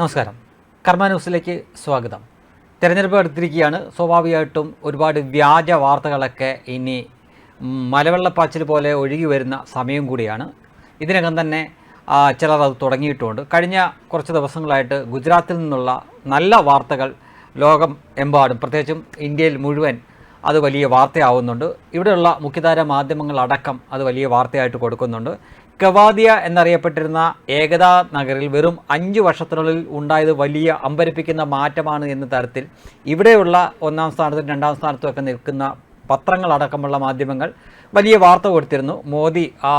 നമസ്കാരം. കർമ്മ ന്യൂസിലേക്ക് സ്വാഗതം. തിരഞ്ഞെടുപ്പ് അടുത്തിരിക്കുകയാണ്. സ്വാഭാവികമായിട്ടും ഒരുപാട് വ്യാജ വാർത്തകളൊക്കെ ഇനി മലവെള്ളപ്പാച്ചിൽ പോലെ ഒഴുകി വരുന്ന സമയം കൂടിയാണ്. ഇതിനകം തന്നെ ചിലർ അത് തുടങ്ങിയിട്ടുമുണ്ട് കഴിഞ്ഞ കുറച്ച് ദിവസങ്ങളായിട്ട് ഗുജറാത്തിൽ നിന്നുള്ള നല്ല വാർത്തകൾ ലോകം എമ്പാടും. പ്രത്യേകിച്ചും ഇന്ത്യയിൽ മുഴുവൻ അത് വലിയ വാർത്തയാവുന്നുണ്ട്. ഇവിടെയുള്ള മുഖ്യധാര മാധ്യമങ്ങളടക്കം അത് വലിയ വാർത്തയായിട്ട് കൊടുക്കുന്നുണ്ട്. കവാദിയ എന്നറിയപ്പെട്ടിരുന്ന ഏകതാ നഗറിൽ വെറും അഞ്ച് വർഷത്തിനുള്ളിൽ ഉണ്ടായത് വലിയ അമ്പരപ്പിക്കുന്ന മാറ്റമാണ് എന്ന തരത്തിൽ ഇവിടെയുള്ള ഒന്നാം സ്ഥാനത്തും രണ്ടാം സ്ഥാനത്തും ഒക്കെ നിൽക്കുന്ന പത്രങ്ങളടക്കമുള്ള മാധ്യമങ്ങൾ വലിയ വാർത്ത കൊടുത്തിരുന്നു. മോദി ആ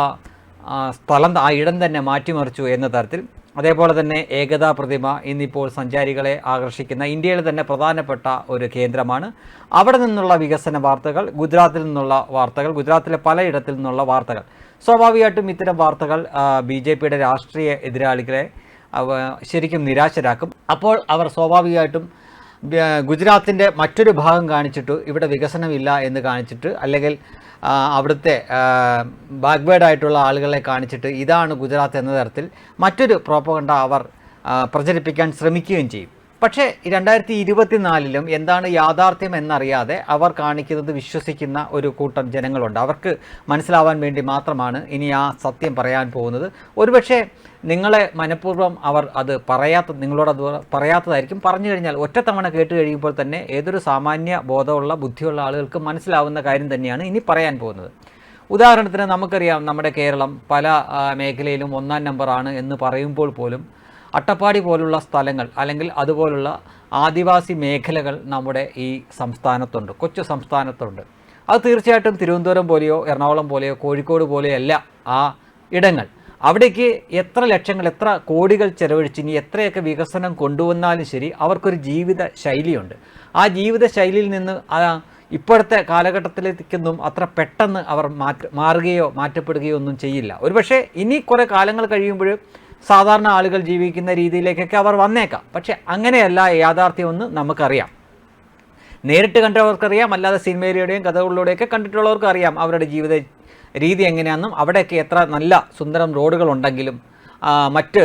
സ്ഥലം ആ ഇടം തന്നെ മാറ്റിമറിച്ചു എന്ന തരത്തിൽ അതേപോലെ തന്നെ ഏകതാ പ്രതിമ ഇന്നിപ്പോൾ സഞ്ചാരികളെ ആകർഷിക്കുന്ന ഇന്ത്യയിലെ തന്നെ പ്രധാനപ്പെട്ട ഒരു കേന്ദ്രമാണ്. അവിടെ നിന്നുള്ള വികസന വാർത്തകൾ ഗുജറാത്തിൽ നിന്നുള്ള വാർത്തകൾ ഗുജറാത്തിലെ പലയിടത്തിൽ നിന്നുള്ള വാർത്തകൾ. സ്വാഭാവികമായിട്ടും ഇത്തരം വാർത്തകൾ ബി ജെ പിയുടെ രാഷ്ട്രീയ എതിരാളികളെ ശരിക്കും നിരാശരാക്കും. അപ്പോൾ അവർ സ്വാഭാവികമായിട്ടും ഗുജറാത്തിന്റെ മറ്റൊരു ഭാഗം കാണിച്ചിട്ട് ഇവിടെ വികസനമില്ല എന്ന് കാണിച്ചിട്ട് അല്ലെങ്കിൽ അവിടുത്തെ ബാക്ക്വേഡ് ആയിട്ടുള്ള ആളുകളെ കാണിച്ചിട്ട് ഇതാണ് ഗുജറാത്ത് എന്ന തരത്തിൽ മറ്റൊരു പ്രോപ്പകണ്ട അവർ പ്രചരിപ്പിക്കാൻ ശ്രമിക്കുകയും ചെയ്യും. പക്ഷേ രണ്ടായിരത്തി ഇരുപത്തിനാലിലും എന്താണ് യാഥാർത്ഥ്യം എന്നറിയാതെ അവർ കാണിക്കുന്നത് വിശ്വസിക്കുന്ന ഒരു കൂട്ടം ജനങ്ങളുണ്ട്. അവർക്ക് മനസ്സിലാവാൻ വേണ്ടി മാത്രമാണ് ഇനി ആ സത്യം പറയാൻ പോകുന്നത്. ഒരുപക്ഷെ നിങ്ങളെ മനഃപൂർവം അവർ അത് പറയാത്ത നിങ്ങളോട് അത് പറയാത്തതായിരിക്കും. പറഞ്ഞു കഴിഞ്ഞാൽ ഒറ്റത്തവണ കേട്ട് കഴിയുമ്പോൾ തന്നെ ഏതൊരു സാമാന്യ ബോധമുള്ള ബുദ്ധിയുള്ള ആളുകൾക്ക് മനസ്സിലാവുന്ന കാര്യം തന്നെയാണ് ഇനി പറയാൻ പോകുന്നത്. ഉദാഹരണത്തിന് നമുക്കറിയാം നമ്മുടെ കേരളം പല മേഖലയിലും ഒന്നാം നമ്പറാണ് എന്ന് പറയുമ്പോൾ പോലും അട്ടപ്പാടി പോലുള്ള സ്ഥലങ്ങൾ അല്ലെങ്കിൽ അതുപോലുള്ള ആദിവാസി മേഖലകൾ നമ്മുടെ ഈ സംസ്ഥാനത്തുണ്ട് കൊച്ചു സംസ്ഥാനത്തുണ്ട്. അത് തീർച്ചയായിട്ടും തിരുവനന്തപുരം പോലെയോ എറണാകുളം പോലെയോ കോഴിക്കോട് പോലെയോ അല്ല ആ ഇടങ്ങൾ. അവിടേക്ക് എത്ര ലക്ഷങ്ങൾ എത്ര കോടികൾ ചെലവഴിച്ച് ഇനി എത്രയൊക്കെ വികസനം കൊണ്ടുവന്നാലും ശരി അവർക്കൊരു ജീവിത ശൈലിയുണ്ട്. ആ ജീവിത ശൈലിയിൽ നിന്ന് ഇപ്പോഴത്തെ കാലഘട്ടത്തിലേക്കൊന്നും അത്ര പെട്ടെന്ന് അവർ മാറ്റ മാറുകയോ മാറ്റപ്പെടുകയോ ഒന്നും ചെയ്യില്ല. ഒരുപക്ഷെ ഇനി കുറേ കാലങ്ങൾ കഴിയുമ്പോൾ സാധാരണ ആളുകൾ ജീവിക്കുന്ന രീതിയിലേക്കൊക്കെ അവർ വന്നേക്കാം. പക്ഷെ അങ്ങനെയല്ല യാഥാർത്ഥ്യമെന്ന് നമുക്കറിയാം. നേരിട്ട് കണ്ടവർക്കറിയാം അല്ലാതെ സിനിമയിലൂടെയും കഥകളിലൂടെയൊക്കെ കണ്ടിട്ടുള്ളവർക്ക് അറിയാം അവരുടെ ജീവിത രീതി എങ്ങനെയാണെന്നും അവിടെയൊക്കെ എത്ര നല്ല സുന്ദരം റോഡുകളുണ്ടെങ്കിലും മറ്റ്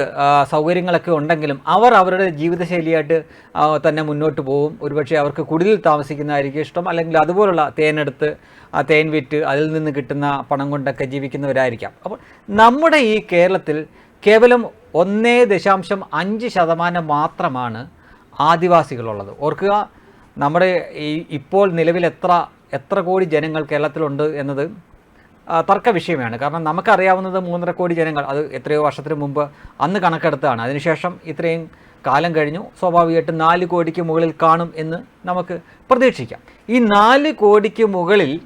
സൗകര്യങ്ങളൊക്കെ ഉണ്ടെങ്കിലും അവർ അവരുടെ ജീവിതശൈലിയായിട്ട് തന്നെ മുന്നോട്ട് പോകും. ഒരുപക്ഷെ അവർക്ക് കുടിലിൽ താമസിക്കുന്നതായിരിക്കും ഇഷ്ടം. അല്ലെങ്കിൽ അതുപോലുള്ള തേനെടുത്ത് ആ തേൻ വിറ്റ് അതിൽ നിന്ന് കിട്ടുന്ന പണം കൊണ്ടൊക്കെ ജീവിക്കുന്നവരായിരിക്കാം. അപ്പോൾ നമ്മുടെ ഈ കേരളത്തിൽ കേവലം ഒന്നേ ദശാംശം അഞ്ച് ശതമാനം മാത്രമാണ് ആദിവാസികളുള്ളത്. ഓർക്കുക നമ്മുടെ ഈ ഇപ്പോൾ നിലവിൽ എത്ര എത്ര കോടി ജനങ്ങൾ കേരളത്തിലുണ്ട് എന്നത് തർക്ക വിഷയമാണ്. കാരണം നമുക്കറിയാവുന്നത് മൂന്നര കോടി ജനങ്ങൾ അത് എത്രയോ വർഷത്തിന് മുമ്പ് അന്ന് കണക്കെടുത്തതാണ്. അതിനുശേഷം ഇത്രയും കാലം കഴിഞ്ഞു. സ്വാഭാവികമായിട്ടും നാല് കോടിക്ക് മുകളിൽ കാണും എന്ന് നമുക്ക് പ്രതീക്ഷിക്കാം. ഈ നാല് കോടിക്ക് മുകളിൽ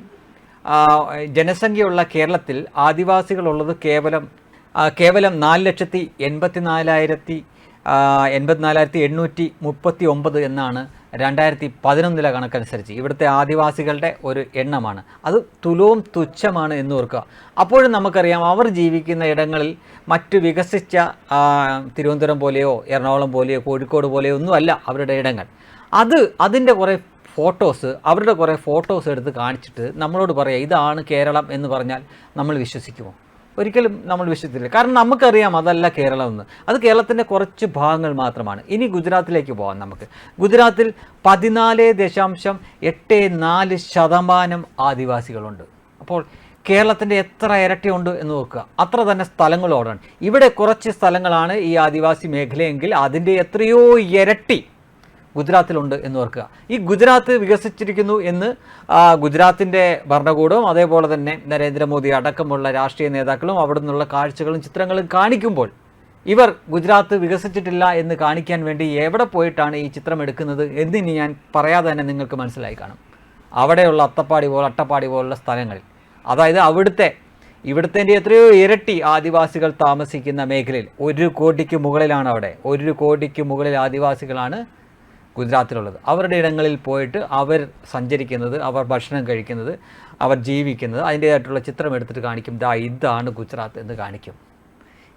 ജനസംഖ്യയുള്ള കേരളത്തിൽ ആദിവാസികളുള്ളത് കേവലം കേവലം നാല് ലക്ഷത്തി എൺപത്തി നാലായിരത്തി എൺപത്തിനാലായിരത്തി എണ്ണൂറ്റി മുപ്പത്തി ഒമ്പത് എന്നാണ് രണ്ടായിരത്തി പതിനൊന്നിലെ കണക്കനുസരിച്ച് ഇവിടുത്തെ ആദിവാസികളുടെ ഒരു എണ്ണമാണ്. അത് തുലവും തുച്ഛമാണ് എന്ന് ഓർക്കുക. അപ്പോഴും നമുക്കറിയാം അവർ ജീവിക്കുന്ന ഇടങ്ങളിൽ മറ്റു വികസിച്ച തിരുവനന്തപുരം പോലെയോ എറണാകുളം പോലെയോ കോഴിക്കോട് പോലെയോ ഒന്നുമല്ല അവരുടെ ഇടങ്ങൾ. അത് അതിന്റെ കുറേ ഫോട്ടോസ് അവരുടെ കുറേ ഫോട്ടോസ് എടുത്ത് കാണിച്ചിട്ട് നമ്മളോട് പറയാം ഇതാണ് കേരളം എന്ന് പറഞ്ഞാൽ നമ്മൾ വിശ്വസിക്കുമോ? ഒരിക്കലും നമ്മൾ വിശ്വസിച്ചില്ല കാരണം നമുക്കറിയാം അതല്ല കേരളം എന്ന്. അത് കേരളത്തിന്റെ കുറച്ച് ഭാഗങ്ങൾ മാത്രമാണ്. ഇനി ഗുജറാത്തിലേക്ക് പോകാം നമുക്ക്. ഗുജറാത്തിൽ പതിനാല് ദശാംശം എട്ട് നാല് ശതമാനം ആദിവാസികളുണ്ട്. അപ്പോൾ കേരളത്തിന്റെ എത്ര ഇരട്ടിയുണ്ട് എന്ന് നോക്കുക. അത്ര തന്നെ സ്ഥലങ്ങളോടാണ്. ഇവിടെ കുറച്ച് സ്ഥലങ്ങളാണ് ഈ ആദിവാസി മേഖലയെങ്കിൽ അതിന്റെ എത്രയോ ഇരട്ടി ഗുജറാത്തിലുണ്ട് എന്ന് ഓർക്കുക. ഈ ഗുജറാത്ത് വികസിച്ചിരിക്കുന്നു എന്ന് ഗുജറാത്തിന്റെ ഭരണകൂടവും അതേപോലെ തന്നെ നരേന്ദ്രമോദി അടക്കമുള്ള രാഷ്ട്രീയ നേതാക്കളും അവിടെ നിന്നുള്ള കാഴ്ചകളും ചിത്രങ്ങളും കാണിക്കുമ്പോൾ ഇവർ ഗുജറാത്ത് വികസിച്ചിട്ടില്ല എന്ന് കാണിക്കാൻ വേണ്ടി എവിടെ പോയിട്ടാണ് ഈ ചിത്രം എടുക്കുന്നത് എന്നിനി ഞാൻ പറയാതെ തന്നെ നിങ്ങൾക്ക് മനസ്സിലായി കാണും. അവിടെയുള്ള അത്തപ്പാടി പോലെ അട്ടപ്പാടി പോലുള്ള സ്ഥലങ്ങളിൽ. അതായത് അവിടുത്തെ ഇവിടുത്തെ എത്രയോ ഇരട്ടി ആദിവാസികൾ താമസിക്കുന്ന മേഖലയിൽ ഒരു കോടിക്ക് മുകളിലാണ് അവിടെ. ഒരു കോടിക്ക് മുകളിൽ ആദിവാസികളാണ് ഗുജറാത്തിലുള്ളത്. അവരുടെ ഇടങ്ങളിൽ പോയിട്ട് അവർ സഞ്ചരിക്കുന്നത് അവർ ഭക്ഷണം കഴിക്കുന്നത് അവർ ജീവിക്കുന്നത് അതിന്റേതായിട്ടുള്ള ചിത്രം എടുത്തിട്ട് കാണിക്കും. ദാ ഇതാണ് ഗുജറാത്ത് എന്ന് കാണിക്കും.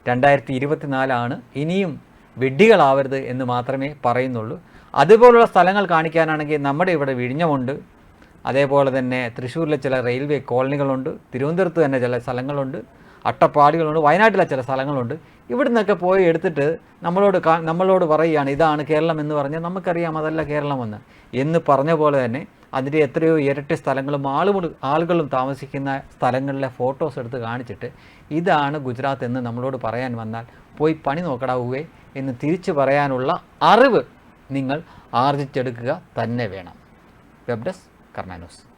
രണ്ടായിരത്തി ഇരുപത്തിനാലാണ് ഇനിയും വിഡ്ഢികളാവരുത് എന്ന് മാത്രമേ പറയുന്നുള്ളൂ. അതുപോലുള്ള സ്ഥലങ്ങൾ കാണിക്കാനാണെങ്കിൽ നമ്മുടെ ഇവിടെ വിഴിഞ്ഞമുണ്ട്. അതേപോലെ തന്നെ തൃശ്ശൂരിലെ ചില റെയിൽവേ കോളനികളുണ്ട്. തിരുവനന്തപുരത്ത് തന്നെ ചില സ്ഥലങ്ങളുണ്ട്. അട്ടപ്പാടികളുണ്ട് വയനാട്ടിലെ ചില സ്ഥലങ്ങളുണ്ട്. ഇവിടെ നിന്നൊക്കെ പോയി എടുത്തിട്ട് നമ്മളോട് നമ്മളോട് പറയുകയാണ് ഇതാണ് കേരളം എന്ന് പറഞ്ഞാൽ നമുക്കറിയാം അതല്ല കേരളമെന്ന്. എന്ന് പറഞ്ഞ പോലെ തന്നെ അതിന്റെ എത്രയോ ഇരട്ടി സ്ഥലങ്ങളും ആളുകൾ ആളുകളും താമസിക്കുന്ന സ്ഥലങ്ങളിലെ ഫോട്ടോസ് എടുത്ത് കാണിച്ചിട്ട് ഇതാണ് ഗുജറാത്ത് എന്ന് നമ്മളോട് പറയാൻ വന്നാൽ പോയി പണി നോക്കടാവുകയെ എന്ന് തിരിച്ചു പറയാനുള്ള അറിവ് നിങ്ങൾ ആർജിച്ചെടുക്കുക തന്നെ വേണം. Web desk കർണാനൂസ്